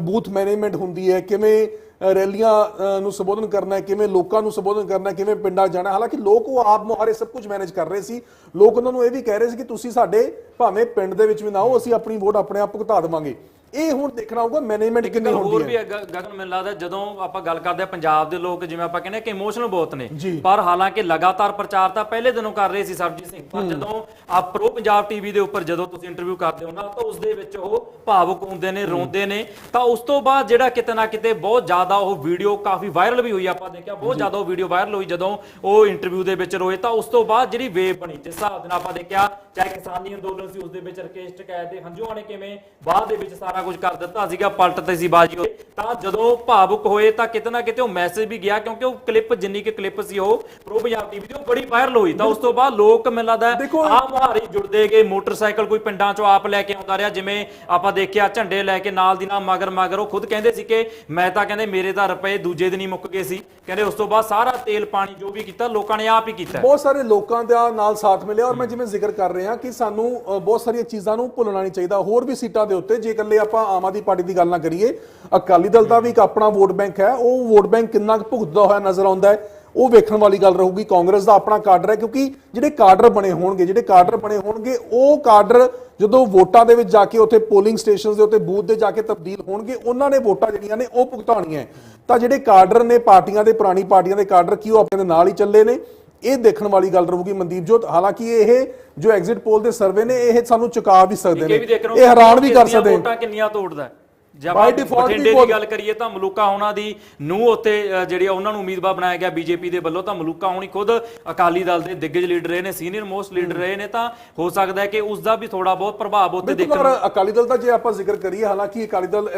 B: ਬੂਥ ਮੈਨੇਜਮੈਂਟ ਹੁੰਦੀ ਹੈ, ਕਿਵੇਂ ਰੈਲੀਆਂ ਨੂੰ ਸੰਬੋਧਨ ਕਰਨਾ ਹੈ, ਕਿਵੇਂ ਲੋਕਾਂ ਨੂੰ ਸੰਬੋਧਨ ਕਰਨਾ ਹੈ, ਕਿਵੇਂ ਪਿੰਡਾਂ ਜਾਣਾ ਹਾਲਾਂਕਿ ਲੋਕ ਉਹ ਆਪ ਮੁਹਾਰੇ ਸਭ ਕੁਝ ਮੈਨੇਜ ਕਰ ਰਹੇ ਸੀ। ਲੋਕ ਉਹਨਾਂ ਨੂੰ ਇਹ ਵੀ ਕਹਿ ਰਹੇ ਸੀ ਕਿ ਤੁਸੀਂ ਸਾਡੇ ਭਾਵੇਂ ਪਿੰਡ ਦੇ ਵਿੱਚ ਵੀ ਨਾ ਆਓ, ਅਸੀਂ ਆਪਣੀ ਵੋਟ ਆਪਣੇ ਆਪ ਭੁਗਤਾ ਦੇਵਾਂਗੇ। ਇਹ ਹੁਣ ਦੇਖਣਾ ਹੋਊਗਾ ਮੈਨੇਜਮੈਂਟ ਕਿੰਨੀ
A: ਹੋਰ
B: ਹੁੰਦੀ
A: ਵੀ
B: ਹੈ।
A: ਹੈ ਗ- ਗਗਨ ਮੈਨੂੰ ਲੱਗਦਾ ਜਦੋਂ ਆਪਾਂ ਗੱਲ ਕਰਦੇ ਆ ਪੰਜਾਬ ਦੇ ਲੋਕ ਜਿਵੇਂ ਆਪਾਂ ਕਹਿੰਦੇ ਆ ਕਿ ਇਮੋਸ਼ਨਲ ਬਹੁਤ ਨੇ।
B: ਜੀ।
A: ਪਰ ਹਾਲਾਂਕਿ ਲਗਾਤਾਰ ਪ੍ਰਚਾਰ ਤਾਂ ਪਹਿਲੇ ਦਿਨੋਂ ਕਰ ਰਹੇ ਸੀ ਸਰਬਜੀਤ ਸਿੰਘ। ਪਰ ਜਦੋਂ ਆ ਪ੍ਰੋ ਪੰਜਾਬ ਟੀਵੀ ਦੇ ਉੱਪਰ ਜਦੋਂ ਤੁਸੀਂ ਇੰਟਰਵਿਊ ਕਰਦੇ ਹੋ ਨਾ ਤਾਂ ਉਸ ਦੇ ਵਿੱਚ ਉਹ ਭਾਵੁਕ ਹੁੰਦੇ ਨੇ ਰੋਂਦੇ ਨੇ। ਤਾਂ ਉਸ ਤੋਂ ਬਾਅਦ ਜਿਹੜਾ ਕਿਤੇ ਨਾ ਕਿਤੇ ਬਹੁਤ ਜ਼ਿਆਦਾ ਉਹ ਵੀਡੀਓ ਕਾਫੀ ਵਾਇਰਲ ਵੀ ਹੋਈ ਆਪਾਂ ਦੇਖਿਆ ਬਹੁਤ ਜ਼ਿਆਦਾ ਉਹ ਵੀਡੀਓ ਵਾਇਰਲ ਹੋਈ ਜਦੋਂ ਉਹ ਇੰਟਰਵਿਊ ਦੇ ਵਿੱਚ ਰੋਏ। ਤਾਂ ਉਸ ਤੋਂ ਬਾਅਦ ਜਿਹੜੀ ਵੇਵ ਬਣੀ ਜਿਸ ਹਿਸਾਬ ਦੇ ਨਾਲ ਆਪਾਂ ਦੇਖਿਆ ਚਾਹੇ ਕਿਸਾਨੀ ਅੰਦੋਲਨ ਸੀ ਉਸ ਦੇ ਵਿੱਚ ਰਕੇਸ਼ ਟਕੈਤ ਦੇ ਹੰਝੂਆਂ ਨੇ ਕਿਵੇਂ ਬਾਅਦ ਦੇ ਵਿੱਚ ਸਾਰਾ ਕੁਝ ਕਰ ਦਿੱਤਾ ਸੀਗਾ ਪਲਟਤੇ ਸੀ ਬਾਜੀ ਹੋਏ ਤਾਂ ਜਦੋਂ ਭਾਵੁਕ ਹੋਏ ਤਾਂ ਕਿਤੇ ਨਾ ਕਿਤੇ ਉਹ ਮੈਸੇਜ ਵੀ ਗਿਆ ਕਿਉਂਕਿ ਉਹ ਕਲਿੱਪ ਜਿੰਨੀ ਕਿ ਕਲਿੱਪ ਸੀ ਉਹ ਪ੍ਰੋ ਪੰਜਾਬ ਟੀਵੀ ਤੇ ਉਹ ਬੜੀ ਵਾਇਰਲ ਹੋਈ। ਤਾਂ ਉਸ ਤੋਂ ਬਾਅਦ ਲੋਕ ਮੈਨੂੰ ਲੱਗਦਾ ਆ ਮੁਹਾਰੇ ਜੁੜਦੇ ਗਏ ਮੋਟਰਸਾਈਕਲ ਕੋਈ ਪਿੰਡਾਂ ਚੋਂ ਆਪ ਲੈ ਕੇ ਆਉਂਦਾ ਰਿਹਾ ਜਿਵੇਂ ਆਪਾਂ ਦੇਖਿਆ ਝੰਡੇ ਲੈ ਕੇ ਨਾਲ ਦੀ ਨਾਲ ਮਗਰ ਮਗਰ ਉਹ ਖੁਦ ਕਹਿੰਦੇ ਸੀ ਕਿ ਮੈਂ ਤਾਂ ਕਹਿੰਦੇ ਮੇਰੇ ਤਾਂ ਰੁਪਏ ਦੂਜੇ ਦਿਨ ਹੀ ਮੁੱਕ ਗਏ ਸੀ। ਕਹਿੰਦੇ ਉਸ ਤੋਂ ਬਾਅਦ ਸਾਰਾ ਤੇਲ ਪਾਣੀ ਜੋ ਵੀ ਕੀਤਾ ਲੋਕਾਂ ਨੇ ਆਪ ਹੀ ਕੀਤਾ।
B: ਬਹੁਤ ਸਾਰੇ ਲੋਕਾਂ ਦਾ ਨਾਲ ਸਾਥ ਮਿਲਿਆ ਔਰ ਮੈਂ ਜਿਵੇਂ ਜ਼ਿਕਰ ਕਰ ਰਿਹਾ ਕਿ ਸਾਨੂੰ ਬਹੁਤ ਸਾਰੀਆਂ ਚੀਜ਼ਾਂ ਨੂੰ ਭੁੱਲਣਾ ਨਹੀਂ ਚਾਹੀਦਾ। ਹੋਰ ਵੀ ਸੀਟਾਂ ਦੇ ਉੱਤੇ ਜੇ ਇਕੱਲੇ ਆਪਾਂ ਆਮ ਆਦਮੀ ਪਾਰਟੀ ਦੀ ਗੱਲ ਨਾ ਕਰੀਏ, ਅਕਾਲੀ ਦਲ ਦਾ ਵੀ ਇੱਕ ਆਪਣਾ ਵੋਟ ਬੈਂਕ ਹੈ, ਉਹ ਵੋਟ ਬੈਂਕ ਕਿੰਨਾ ਕੁ ਭੁਗਤਦਾ ਹੋਇਆ ਨਜ਼ਰ ਆਉਂਦਾ ਹੈ, ਉਹ ਵੇਖਣ ਵਾਲੀ ਗੱਲ ਰਹੂਗੀ। ਕਾਂਗਰਸ ਦਾ ਆਪਣਾ ਕਾਡਰ ਹੈ, ਕਿਉਂਕਿ ਜਿਹੜੇ ਕਾਡਰ ਬਣੇ ਹੋਣਗੇ, ਜਿਹੜੇ ਕਾਡਰ ਬਣੇ ਹੋਣਗੇ, ਉਹ ਕਾਡਰ ਜਦੋਂ ਵੋਟਾਂ ਦੇ ਵਿੱਚ ਜਾ ਕੇ ਉੱਥੇ ਪੋਲਿੰਗ ਸਟੇਸ਼ਨਸ ਦੇ ਉੱਤੇ ਬੂਥ ਦੇ ਜਾ ਕੇ ਤਬਦੀਲ ਹੋਣਗੇ, ਉਹਨਾਂ ਨੇ ਵੋਟਾਂ ਜਿਹੜੀਆਂ ਨੇ ਉਹ ਭੁਗਤਾਉਣੀਆਂ ਤਾਂ ਜਿਹੜੇ ਕਾਡਰ ਨੇ ਪਾਰਟੀਆਂ ਦੇ, ਪੁਰਾਣੀ ਪਾਰਟੀਆਂ ਦੇ ਕਾਡਰ, ਕੀ ਉਹ ਆਪਣੇ ਨਾਲ ਹੀ ਚੱਲੇ ਨੇ? ਇਹ ਦੇਖਣ ਵਾਲੀ ਗੱਲ ਰਹੂਗੀ ਮਨਦੀਪ ਜੋਤ। ਹਾਲਾਂਕਿ ਇਹ ਜੋ ਐਗਜ਼ਿਟ ਪੋਲ ਦੇ ਸਰਵੇ ਨੇ ਇਹ ਸਾਨੂੰ ਚੁਕਾ ਵੀ ਸਕਦੇ ਨੇ।
A: ਇਹ
B: ਹੈਰਾਨ ਵੀ ਕਰ ਸਕਦੇ
A: ਵੋਟਾਂ ਕਿੰਨੀਆਂ ਤੋੜਦਾ। ਜੇ
B: By default ਵੀ
A: ਬਠਿੰਡੇ
B: ਬਹੁਤ-
A: ਦੀ ਗੱਲ ਕਰੀਏ ਤਾਂ ਮਲੂਕਾ ਹੋਣਾ ਦੀ ਨੂੰ ਉੱਤੇ ਅ, ਜਿਹੜੀ ਆ ਉਹਨਾਂ ਨੂੰ ਉਮੀਦਵਾਰ ਬਣਾਇਆ ਗਿਆ ਬੀਜੇਪੀ ਦੇ ਵੱਲੋਂ ਤਾਂ ਮਲੂਕਾ ਹੋਣੀ ਖੁਦ ਅਕਾਲੀ ਦਲ ਦੇ ਦਿੱਗਜ ਲੀਡਰ ਰਹੇ ਨੇ ਸੀਨੀਅਰ ਮੋਸਟ ਲੀਡਰ ਰਹੇ ਨੇ ਤਾਂ ਹੋ ਸਕਦਾ ਹੈ ਕਿ ਉਸ ਦਾ ਵੀ ਥੋੜਾ ਬਹੁਤ ਪ੍ਰਭਾਵ ਉੱਤੇ
B: ਬਿਲਕੁਲ
A: ਦੇਖਣ
B: ਔਰ ਅਕਾਲੀ ਦਲ ਦਾ ਜੇ ਆਪਾਂ ਜ਼ਿਕਰ ਕਰੀਏ ਹਾਲਾਂਕਿ ਅਕਾਲੀ ਦਲ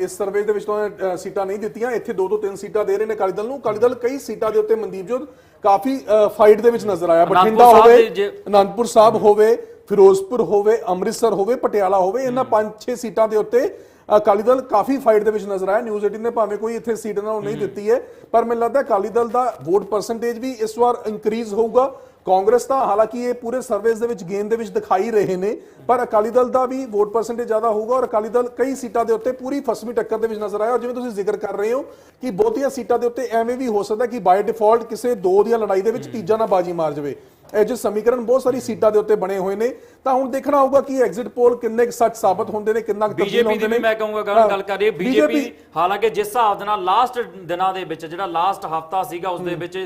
B: ਇਸ ਸਰਵੇ ਦੇ ਵਿੱਚ ਤਾਂ ਉਹਨੇ, ਸੀਟਾਂ ਨਹੀਂ ਦਿੱਤੀਆਂ ਇੱਥੇ ਦੋ ਦੋ ਤਿੰਨ ਸੀਟਾਂ ਦੇ ਰਹੇ ਨੇ ਅਕਾਲੀ ਦਲ ਨੂੰ। ਅਕਾਲੀ ਦਲ ਕਈ ਸੀਟਾਂ ਦੇ ਉੱਤੇ ਮਨਦੀਪ ਜੋਤ ਕਾਫੀ ਫਾਈਟ ਦੇ ਵਿੱਚ ਨਜ਼ਰ ਆਇਆ। ਬਠਿੰਡਾ
A: ਸਾਹਿਬ
B: ਹੋਵੇ
A: ਜੇ-
B: ਅਨੰਦਪੁਰ ਸਾਹਿਬ ਹੋਵੇ ਫਿਰੋਜ਼ਪੁਰ ਹੋਵੇ ਅੰਮ੍ਰਿਤਸਰ ਹੋਵੇ ਪਟਿਆਲਾ ਹੋਵੇ ਇਹਨਾਂ ਪੰਜ ਛੇ ਸੀਟਾਂ ਦੇ ਉੱਤੇ ਅਕਾਲੀ ਦਲ ਕਾਫੀ ਫਾਈਟ ਦੇ ਵਿੱਚ ਨਜ਼ਰ ਆਇਆ। ਨਿਊਜ਼ 18 ਨੇ ਭਾਵੇਂ ਕੋਈ ਇੱਥੇ ਸੀਟ ਨਾ ਨਹੀਂ ਦਿੱਤੀ ਹੈ ਪਰ ਮੈਨੂੰ ਲੱਗਦਾ ਅਕਾਲੀ ਦਲ ਦਾ ਵੋਟ ਪਰਸੈਂਟੇਜ ਵੀ ਇਸ ਵਾਰ ਇਨਕਰੀਜ਼ ਹੋਊਗਾ। ਕਾਂਗਰਸ ਤਾਂ ਹਾਲਾਂਕਿ ਇਹ ਪੂਰੇ ਸਰਵੇਸ ਦੇ ਵਿੱਚ ਗੇਮ ਦੇ ਵਿੱਚ ਦਿਖਾਈ ਰਹੇ ਨੇ ਪਰ ਅਕਾਲੀ ਦਲ ਦਾ ਵੀ ਵੋਟ ਪਰਸੈਂਟੇਜ ਜ਼ਿਆਦਾ ਹੋਊਗਾ ਔਰ ਅਕਾਲੀ ਦਲ ਕਈ ਸੀਟਾਂ ਦੇ ਉੱਤੇ ਪੂਰੀ ਫਸਵੀਂ ਟੱਕਰ ਦੇ ਵਿੱਚ ਨਜ਼ਰ ਆਇਆ। ਔਰ ਜਿਵੇਂ ਤੁਸੀਂ ਜ਼ਿਕਰ ਕਰ ਰਹੇ ਹੋ ਕਿ ਬਹੁਤੀਆਂ ਸੀਟਾਂ ਦੇ ਉੱਤੇ ਐਵੇਂ ਵੀ ਹੋ ਸਕਦਾ ਕਿ ਬਾਈ ਡਿਫਾਲਟ ਕਿਸੇ ਦੋ ਦੀਆਂ ਲੜਾਈ ਦੇ ਵਿੱਚ ਤੀਜਾ ਨਾ ਬਾਜੀ ਮਾਰ ਜਾਵੇ। ਇਹ ਜੋ ਸਮੀਕਰਨ ਬਹੁਤ ਸਾਰੀ ਸੀਟਾਂ ਦੇ ਉੱਤੇ ਬਣੇ ਹੋਏ ਨੇ ਤਾਂ ਹੁਣ ਦੇਖਣਾ ਹੋਊਗਾ ਕਿ ਐਗਜ਼ਿਟ ਪੋਲ ਕਿੰਨੇ ਕੁ ਸੱਚ ਸਾਬਤ ਹੁੰਦੇ ਨੇ ਕਿੰਨਾ ਕੁ ਤਬਦੀਲ
A: ਬੀਜੇਪੀ
B: ਹੁੰਦੇ
A: ਦੀ
B: ਨੇ
A: ਵੀ ਮੈਂ ਕਹੂੰਗਾ ਗੱਲ ਗੱਲ ਕਰੀਏ ਬੀਜੇਪੀ ਹਾਲਾਂਕਿ ਜਿਸ ਹਿਸਾਬ ਦੇ ਨਾਲ ਲਾਸਟ ਦਿਨਾਂ ਦੇ ਵਿੱਚ ਜਿਹੜਾ ਲਾਸਟ ਹਫਤਾ ਸੀਗਾ ਉਸ ਦੇ ਵਿੱਚ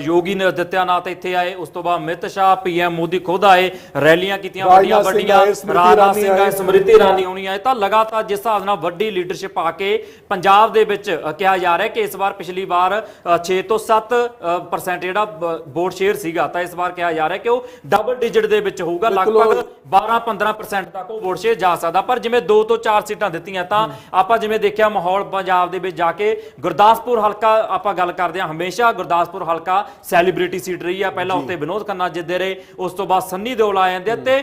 A: ਯੋਗੀ ਨੇ ਆਦਿੱਤਿਆਨਾਥ ਇੱਥੇ ਆਏ ਉਸ ਤੋਂ ਬਾਅਦ ਅਮਿਤ ਸ਼ਾਹ ਪੀਐਮ ਮੋਦੀ ਖੁਦ ਆਏ ਰੈਲੀਆਂ ਕੀਤੀਆਂ ਵੱਡੀਆਂ ਵੱਡੀਆਂ ਰਾਜਨਾਥ ਸਿੰਘ ਆਏ। ਸਮ੍ਰਿਤੀ ਇਰਾਨੀ ਹੋਣੀ ਆਏ ਤਾਂ ਲਗਾਤਾਰ ਜਿਸ ਹਿਸਾਬ ਨਾਲ ਵੱਡੀ ਲੀਡਰਸ਼ਿਪ ਆ ਕੇ ਪੰਜਾਬ ਦੇ ਵਿੱਚ ਕਿਹਾ ਜਾ ਰਿਹਾ ਕਿ ਇਸ ਵਾਰ ਪਿਛਲੀ ਵਾਰ 6 ਤੋਂ 7% ਜਿਹੜਾ ਵੋਟ ਸ਼ੇਅਰ ਸੀਗਾ ਤਾਂ ਇਸ ਵਾਰ ਕਿਹਾ ਜਾ ਰਿਹਾ ਕਿ ਉਹ ਡਬਲ ਡਿਜਿਟ ਦੇ ਵਿੱਚ ਹੋਊਗਾ ਲਗਭਗ 12-15% ਤੱਕ ਉਹ ਵੋਟ ਸ਼ੇਅਰ ਜਾ ਸਕਦਾ। ਪਰ ਜਿਵੇਂ 2 ਤੋਂ 4 ਸੀਟਾਂ ਦਿੱਤੀਆਂ ਤਾਂ ਆਪਾਂ ਜਿਵੇਂ ਦੇਖਿਆ ਮਾਹੌਲ ਪੰਜਾਬ ਦੇ ਵਿੱਚ ਜਾ ਕੇ ਗੁਰਦਾਸਪੁਰ ਹਲਕਾ ਆਪਾਂ ਗੱਲ ਕਰਦੇ ਹਾਂ ਹਮੇਸ਼ਾ ਗੁਰਦਾਸਪੁਰ ਹਲਕਾ ਸੈਲੀਬ੍ਰਿਟੀ ਸੀਟ ਰਹੀ ਆ। ਪਹਿਲਾਂ ਉੱਤੇ ਵਿਨੋਦ ਖੰਨਾ ਜਿੱਦੇ ਰਹੇ ਉਸ ਤੋਂ ਬਾਅਦ ਸੰਨੀ ਦਿਓਲ ਆ ਜਾਂਦੇ ਤੇ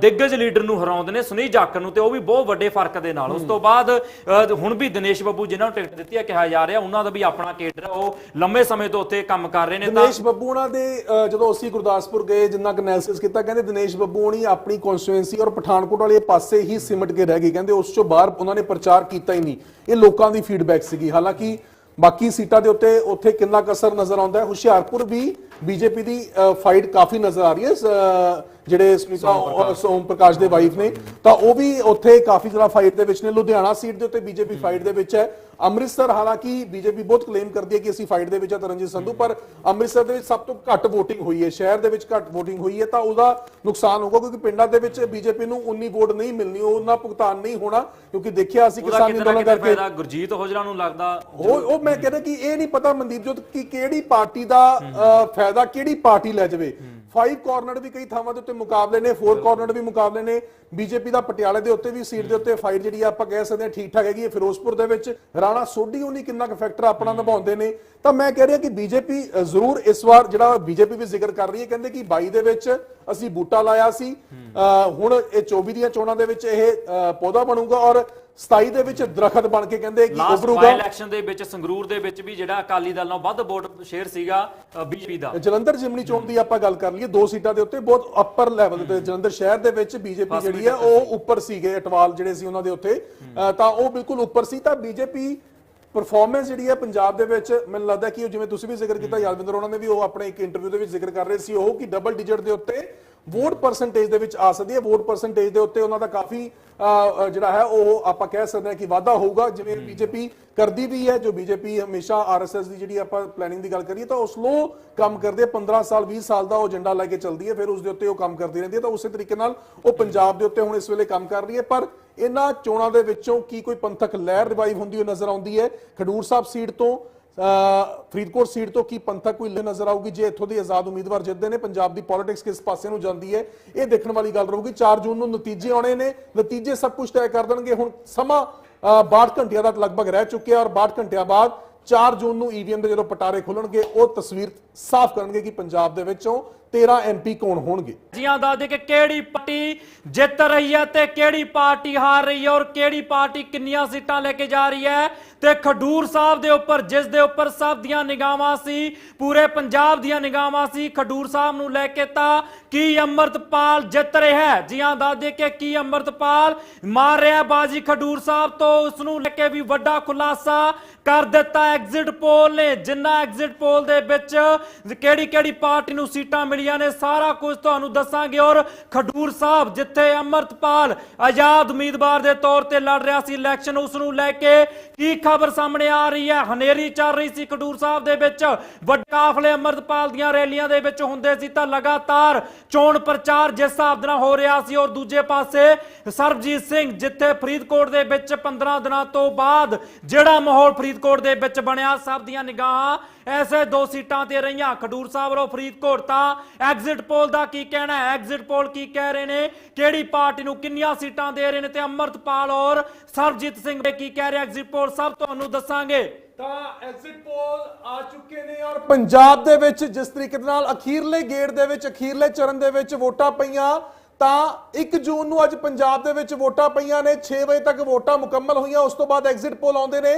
A: ਦਿੱਗਜ ਲੀਡਰ ਨੂੰ ਹਰਾਉਂਦੇ ਨੇ ਸੁਨੀਲ ਜਾਖੜ ਨੂੰ ਤੇ ਉਹ ਵੀ ਬਹੁਤ ਵੱਡੇ ਫ਼ਰਕ ਦੇ ਨਾਲ। ਉਸ ਤੋਂ ਬਾਅਦ ਹੁਣ ਵੀ ਦਿਨੇਸ਼ ਬੱਬੂ ਜਿਨ੍ਹਾਂ ਨੂੰ ਟਿਕਟ ਦਿੱਤੀ ਆ ਕਿਹਾ ਜਾ ਰਿਹਾ ਉਹਨਾਂ ਦਾ ਵੀ ਆਪਣਾ ਕੇਡਰ ਉਹ ਲੰਮੇ ਸਮੇਂ ਤੋਂ ਉੱਥੇ ਕੰਮ ਕਰ ਰਹੇ ਨੇ ਤਾਂ
B: ਦਿਨੇਸ਼ ਬੱਬੂ ਉਹਨਾਂ ਦੇ ਜਦੋਂ ਅਸੀਂ ਗੁਰਦਾਸਪੁਰ ਗਏ, ਜਿੰਨਾ ਕੁ ਐਨਾਲਿਸਿਸ ਕੀਤਾ, ਕਹਿੰਦੇ ਦਿਨੇਸ਼ ਬੱਬੂ ਹੋਣੀ ਆਪਣੀ ਕਨਸਟੀਟੂਐਂਸੀ ਔਰ ਪਠਾਨਕੋਟ ਵਾਲੇ ਪਾਸੇ ਹੀ ਸਿਮਟ ਕੇ ਰਹਿ ਗਏ। ਕਹਿੰਦੇ ਉਸ ਤੋਂ ਬਾਹਰ ਉਹਨਾਂ ਨੇ ਪ੍ਰਚਾਰ ਕੀਤਾ ਹੀ ਨਹੀਂ। ਇਹ ਲੋਕਾਂ ਦੀ ਫੀਡਬੈਕ ਸੀਗੀ। ਹਾਲਾਂਕਿ ਬਾਕੀ ਸੀਟਾਂ ਦੇ ਉੱਤੇ ਉੱਥੇ ਕਿੰਨਾ ਕੁ ਅਸਰ ਨਜ਼ਰ ਆਉਂਦਾ ਹੈ? ਹੁਸ਼ਿਆਰਪੁਰ ਵੀ ਬੀਜੇਪੀ ਦੀ ਫਾਈਟ ਕਾਫੀ ਨਜ਼ਰ ਆ ਰਹੀ ਹੈ। ਜਿਹੜੇ ਸੋਮ ਪ੍ਰਕਾਸ਼। ਦੇ ਵਾਈਫ ਨੇ ਤਾਂ ਉਹ ਵੀ ਉੱਥੇ ਕਾਫੀ ਜ਼ਿਆਦਾ ਫਾਈਟ ਦੇ ਵਿੱਚ ਨੇ। ਲੁਧਿਆਣਾ ਸੀਟ ਦੇ ਉੱਤੇ ਬੀਜੇਪੀ ਫਾਈਟ ਦੇ ਵਿੱਚ ਹੈ। ਅੰਮ੍ਰਿਤਸਰ ਹਾਲਾਂਕਿ ਬੀਜੇਪੀ ਬਹੁਤ ਕਲੇਮ ਕਰਦੀ ਹੈ ਕਿ ਅਸੀਂ ਫਾਈਟ ਦੇ ਵਿੱਚ ਹੈ ਤਰਨਜੀਤ ਸੰਧੂ ਪਰ ਅੰਮ੍ਰਿਤਸਰ ਦੇ ਵਿੱਚ ਸਭ ਤੋਂ ਘੱਟ VOTING ਹੋਈ ਹੈ। ਸ਼ਹਿਰ ਦੇ ਵਿੱਚ ਘੱਟ VOTING ਹੋਈ ਹੈ ਤਾਂ ਉਹਦਾ ਨੁਕਸਾਨ ਹੋਊਗਾ ਕਿਉਂਕਿ ਪਿੰਡਾਂ ਦੇ ਵਿੱਚ ਬੀਜੇਪੀ ਨੂੰ ਉਨੀ ਵੋਟ ਨਹੀਂ ਮਿਲਣੀ ਉਹਨਾਂ ਭੁਗਤਾਨ ਨਹੀਂ ਹੋਣਾ ਕਿਉਂਕਿ ਦੇਖਿਆ ਅਸੀਂ ਕਿਸਾਨੀ ਅੰਦੋਲਨ ਕਰਕੇ
A: ਗੁਰਜੀਤ ਹੋਜਰਾ ਨੂੰ ਲੱਗਦਾ
B: ਉਹ ਉਹ ਮੈਂ ਕਹਿੰਦਾ ਕਿ ਇਹ ਨਹੀਂ ਪਤਾ ਮਨਦੀਪ ਜੋਤ ਕਿ ਕਿਹੜੀ ਪਾਰਟੀ ਦਾ ਫਾਇਦਾ ਕਿਹੜੀ ਪਾਰਟੀ ਲੈ ਜਾਵੇ। ਫਾਈਵ ਕਾਰਨਰ ਵੀ ਕਈ ਥਾਵਾਂ ਦੇ ਉੱਤੇ ਮੁਕਾਬਲੇ ਨੇ ਫੋਰ ਕਾਰਨਰ ਵੀ ਮੁਕਾਬਲੇ ਨੇ। ਬੀਜੇਪੀ ਦਾ ਪਟਿਆਲੇ ਦੇ ਉੱਤੇ ਵੀ ਸੀਟ ਦੇ ਉੱਤੇ ਫਾਈਟ ਜਿਹੜੀ ਆ ਆਪਾਂ ਕਹਿ ਸਕਦੇ ਹਾਂ ਠੀਕ ਠਾਕ ਹੈਗੀ ਹੈ। ਫਿਰੋਜ਼ਪੁਰ ਦੇ ਵਿੱਚ ਰਾਣਾ ਸੋਢੀ ਉਹਨੀ ਕਿੰਨਾ ਕੁ ਫੈਕਟਰ ਆਪਣਾ ਨਿਭਾਉਂਦੇ ਨੇ। ਤਾਂ ਮੈਂ ਕਹਿ ਰਿਹਾ ਕਿ ਬੀਜੇਪੀ ਜ਼ਰੂਰ ਇਸ ਵਾਰ ਜਿਹੜਾ ਬੀਜੇਪੀ ਵੀ ਜ਼ਿਕਰ ਕਰ ਰਹੀ ਹੈ ਕਹਿੰਦੇ ਕਿ 22 ਦੇ ਵਿੱਚ ਅਸੀਂ ਬੂਟਾ ਲਾਇਆ ਸੀ। ਹੁਣ ਇਹ 24 ਦੀਆਂ ਚੋਣਾਂ ਦੇ ਵਿੱਚ ਇਹ ਪੌਦਾ ਬਣੂਗਾ ਔਰ 27 ਦੇ ਵਿੱਚ ਦਰਖਤ ਬਣ ਕੇ ਕਹਿੰਦੇ ਕਿ
A: ਲਾਸਟ
B: ਉਭਰੂਗਾ।
A: ਇਲੈਕਸ਼ਨ ਦੇ ਵਿੱਚ ਸੰਗਰੂਰ ਦੇ ਵਿੱਚ ਵੀ ਜਿਹੜਾ ਅਕਾਲੀ ਦਲ ਨਾਲ ਵੱਧ ਵੋਟ ਸ਼ੇਅਰ ਸੀਗਾ ਬੀਜੇਪੀ ਦਾ।
B: ਜਲੰਧਰ ਜਿਮਨੀ ਚੋਣ ਦੀ ਆਪਾਂ ਗੱਲ ਕਰ ਲਈਏ ਦੋ ਸੀਟਾਂ ਦੇ ਉੱਤੇ ਬਹੁਤ ਅੱਪਰ ਲੈਵਲ ਤੇ ਜਲੰਧਰ ਸ਼ਹਿਰ ਦੇ ਵਿੱਚ ਬੀਜੇਪੀ ਜਿਹੜੀ ਹੈ ਉਹ ਉੱਪਰ ਸੀਗੇ ਅਟਵਾਲ ਜਿਹੜੇ ਸੀ ਉਹਨਾਂ ਦੇ ਉੱਤੇ। ਤਾਂ ਉਹ ਬਿਲਕੁਲ ਉੱਪਰ ਸੀ ਤਾਂ ਬੀਜੇਪੀ ਪਰਫਾਰਮੈਂਸ ਜਿਹੜੀ ਹੈ ਪੰਜਾਬ ਦੇ ਵਿੱਚ ਮੈਨੂੰ ਲੱਗਦਾ ਕਿ ਉਹ ਜਿਵੇਂ ਤੁਸੀਂ ਵੀ ਜ਼ਿਕਰ ਕੀਤਾ ਯਾਦਵਿੰਦਰ ਉਹਨਾਂ ਨੇ ਵੀ ਉਹ ਆਪਣੇ ਇੱਕ ਇੰਟਰਵਿਊ ਦੇ ਵਿੱਚ ਜ਼ਿਕਰ ਕਰ ਰਹੇ ਸੀ ਉਹ ਕਿ ਡਬਲ ਡਿਜਿਟ ਦੇ ਉੱਤੇ ਵੋਟ ਪਰਸੈਂਟੇਜ ਦੇ ਵਿੱਚ ਆ ਸਕਦੀ ਹੈ। ਵੋਟ ਪਰਸੈਂਟੇਜ ਦੇ ਉੱਤੇ ਉਹਨਾਂ ਦਾ ਕਾਫੀ ਜਿਹੜਾ ਹੈ ਉਹ ਆਪਾਂ ਕਹਿ ਸਕਦੇ ਹਾਂ ਕਿ ਵਾਧਾ ਹੋਊਗਾ। ਜਿਵੇਂ ਬੀਜੇਪੀ ਕਰਦੀ ਵੀ ਹੈ ਜੋ ਬੀਜੇਪੀ ਹਮੇਸ਼ਾ ਆਰਐਸਐਸ ਦੀ ਜਿਹੜੀ ਆਪਾਂ ਪਲੈਨਿੰਗ ਦੀ ਗੱਲ ਕਰੀਏ ਤਾਂ ਉਹ ਸਲੋ ਕੰਮ ਕਰਦੇ ਆ, 15 ਸਾਲ 20 ਸਾਲ ਦਾ ਉਹ ਏਜੰਡਾ ਲੈ ਕੇ ਚੱਲਦੀ ਹੈ ਫਿਰ ਉਸ ਦੇ ਉੱਤੇ ਉਹ ਕੰਮ ਕਰਦੀ ਰਹਿੰਦੀ ਹੈ ਤਾਂ ਉਸੇ ਤਰੀਕੇ ਨਾਲ ਉਹ ਪੰਜਾਬ ਦੇ ਉੱਤੇ ਹੁਣ ਇਸ ਵੇਲੇ ਕੰਮ ਕਰ ਰਹੀ ਹੈ। ਪਰ ਇਹਨਾਂ ਚੋਣਾਂ ਦੇ ਵਿੱਚੋਂ ਕੀ ਕੋਈ ਪੰਥਕ ਲਹਿਰ ਰਿਵਾਈਵ ਹੁੰਦੀ ਹੋਈ ਨਜ਼ਰ ਆਉਂਦੀ ਹੈ? ਖਡੂਰ ਸਾਹਿਬ ਸੀਟ ਤੋਂ ਫਰੀਦਕੋਟ ਸੀਟ ਤੋਂ ਕੀ ਪੰਥਕ ਕੋਈ ਨਜ਼ਰ ਆਊਗੀ ਜੇ ਇੱਥੋਂ ਦੇ ਆਜ਼ਾਦ ਉਮੀਦਵਾਰ ਜਿੱਤਦੇ ਨੇ? ਪੰਜਾਬ ਦੀ ਪੋਲਿਟਿਕਸ ਕਿਸ ਪਾਸੇ ਨੂੰ ਜਾਂਦੀ ਹੈ? ਇਹ ਦੇਖਣ ਵਾਲੀ ਗੱਲ ਰਹੂਗੀ। 4 ਜੂਨ ਨੂੰ ਨਤੀਜੇ ਆਉਣੇ ਨੇ। ਨਤੀਜੇ ਸਭ ਕੁਝ ਤੈਅ ਕਰ ਦੇਣਗੇ। ਹੁਣ ਸਮਾਂ, ਅਹ 62 ਘੰਟਿਆਂ ਦਾ ਲਗਭਗ ਰਹਿ ਚੁੱਕਿਆ ਔਰ 62 ਘੰਟਿਆਂ ਬਾਅਦ 4 ਜੂਨ ਨੂੰ ਈਵੀਐਮ ਦੇ ਜਦੋਂ ਪਟਾਰੇ ਖੁੱਲਣਗੇ, ਉਹ ਤਸਵੀਰ ਸਾਫ਼ ਕਰਨਗੇ ਕਿ ਪੰਜਾਬ ਦੇ ਵਿੱਚੋਂ 13 ਐਮਪੀ ਕੌਣ ਹੋਣਗੇ?
A: ਜੀਆਂ ਦੱਸ ਦੇ ਕਿ ਕਿਹੜੀ ਪਾਰਟੀ ਜਿੱਤ ਰਹੀ ਹੈ ਤੇ ਕਿਹੜੀ ਪਾਰਟੀ ਹਾਰ ਰਹੀ ਹੈ ਔਰ ਕਿਹੜੀ ਪਾਰਟੀ ਕਿੰਨੀਆਂ ਸੀਟਾਂ ਲੈ ਕੇ ਜਾ ਰਹੀ ਹੈ? ਤੇ ਖਡੂਰ ਸਾਹਿਬ ਦੇ ਉੱਪਰ, ਜਿਸ ਦੇ ਉੱਪਰ ਸਭ ਦੀਆਂ ਨਿਗਾਹਾਂ ਸੀ, ਪੂਰੇ ਪੰਜਾਬ ਦੀਆਂ ਨਿਗਾਹਾਂ ਸੀ, ਖਡੂਰ ਸਾਹਿਬ ਨੂੰ ਲੈ ਕੇ ਤਾਂ ਕੀ ਅੰਮ੍ਰਿਤਪਾਲ ਜਿੱਤ ਰਿਹਾ ਹੈ? ਜੀ ਦੱਸ ਦੇ ਕਿ ਕੀ ਅੰਮ੍ਰਿਤਪਾਲ ਮਾਰ ਰਿਹਾ ਬਾਜੀ ਖਡੂਰ ਸਾਹਿਬ ਤੋਂ, ਉਸ ਨੂੰ ਲੈ ਕੇ ਵੀ ਵੱਡਾ ਖੁਲਾਸਾ ਕਰ ਦਿੱਤਾ। ਐਗਜ਼ਿਟ ਪੋਲ ਨੇ, ਜਿੰਨਾ ਐਗਜ਼ਿਟ ਪੋਲ ਦੇ ਵਿੱਚ ਕਿਹੜੀ ਕਿਹੜੀ ਪਾਰਟੀ ਨੂੰ ਸੀਟਾਂ ਮਿਲੀ ਮਿਲੀਆਂ ਨੇ, ਸਾਰਾ ਕੁਝ ਤੁਹਾਨੂੰ ਦੱਸਾਂਗੇ ਔਰ ਖਡੂਰ ਸਾਹਿਬ ਜਿੱਥੇ ਅੰਮ੍ਰਿਤਪਾਲ ਆਜ਼ਾਦ ਉਮੀਦਵਾਰ ਦੇ ਤੌਰ ਤੇ ਲੜ ਰਿਹਾ ਸੀ ਇਲੈਕਸ਼ਨ ਉਸ ਨੂੰ ਲੈ ਕੇ ਕੀ ਖਬਰ ਸਾਹਮਣੇ ਆ ਰਹੀ ਹੈ? ਹਨੇਰੀ ਚੱਲ ਰਹੀ ਸੀ ਖਡੂਰ ਸਾਹਿਬ ਦੇ ਵਿੱਚ, ਵੱਡੇ ਕਾਫਲੇ ਅੰਮ੍ਰਿਤਪਾਲ ਦੀਆਂ ਰੈਲੀਆਂ ਦੇ ਵਿੱਚ ਹੁੰਦੇ ਸੀ ਤਾਂ ਲਗਾਤਾਰ ਚੋਣ ਪ੍ਰਚਾਰ ਜਿਸ ਹਿਸਾਬ ਨਾਲ ਹੋ ਰਿਹਾ ਸੀ ਔਰ ਦੂਜੇ ਪਾਸੇ ਸਰਬਜੀਤ ਸਿੰਘ ਜਿੱਥੇ ਫਰੀਦਕੋਟ ਦੇ ਵਿੱਚ 15 ਦਿਨਾਂ ਤੋਂ ਬਾਅਦ ਜਿਹੜਾ ਮਾਹੌਲ ਫਰੀਦਕੋਟ ਦੇ ਵਿੱਚ ਬਣਿਆ, ਸਭ ਦੀਆਂ ਨਿਗਾਹਾਂ ਐਸੇ ਦੋ ਸੀਟਾਂ ਤੇ ਰਹੀਆਂ। ਖਡੂਰ ਸਾਹਿਬ ਵੱਲੋਂ ਫਰੀਦਕੋਟ ਤਾਂ ਐਗਜ਼ਿਟ ਪੋਲ ਦਾ ਕੀ ਕਹਿਣਾ ਹੈ? ਐਗਜ਼ਿਟ ਪੋਲ ਕੀ ਕਹਿ ਰਹੇ ਨੇ? ਕਿਹੜੀ ਪਾਰਟੀ ਨੂੰ ਕਿੰਨੀਆਂ ਸੀਟਾਂ ਦੇ ਰਹੇ ਨੇ ਤੇ ਅੰਮ੍ਰਿਤਪਾਲ ਔਰ ਸਰਬਜੀਤ ਸਿੰਘ ਦੇ ਕੀ ਕਹਿ ਰਹੇ ਐਗਜ਼ਿਟ ਪੋਲ ਸਭ ਤੁਹਾਨੂੰ ਦੱਸਾਂਗੇ।
B: ਤਾਂ ਐਗਜ਼ਿਟ ਪੋਲ ਆ ਚੁੱਕੇ ਨੇ ਔਰ ਪੰਜਾਬ ਦੇ ਵਿੱਚ ਜਿਸ ਤਰੀਕੇ ਦੇ ਨਾਲ ਅਖੀਰਲੇ ਗੇੜ ਦੇ ਵਿੱਚ, ਅਖੀਰਲੇ ਚਰਨ ਦੇ ਵਿੱਚ ਵੋਟਾਂ ਪਈਆਂ, ਤਾਂ 1 ਜੂਨ ਨੂੰ ਅੱਜ ਪੰਜਾਬ ਦੇ ਵਿੱਚ ਵੋਟਾਂ ਪਈਆਂ ਨੇ। 6 ਵਜੇ ਤੱਕ ਵੋਟਾਂ ਮੁਕੰਮਲ ਹੋਈਆਂ, ਉਸ ਤੋਂ ਬਾਅਦ ਐਗਜ਼ਿਟ ਪੋਲ ਆਉਂਦੇ ਨੇ।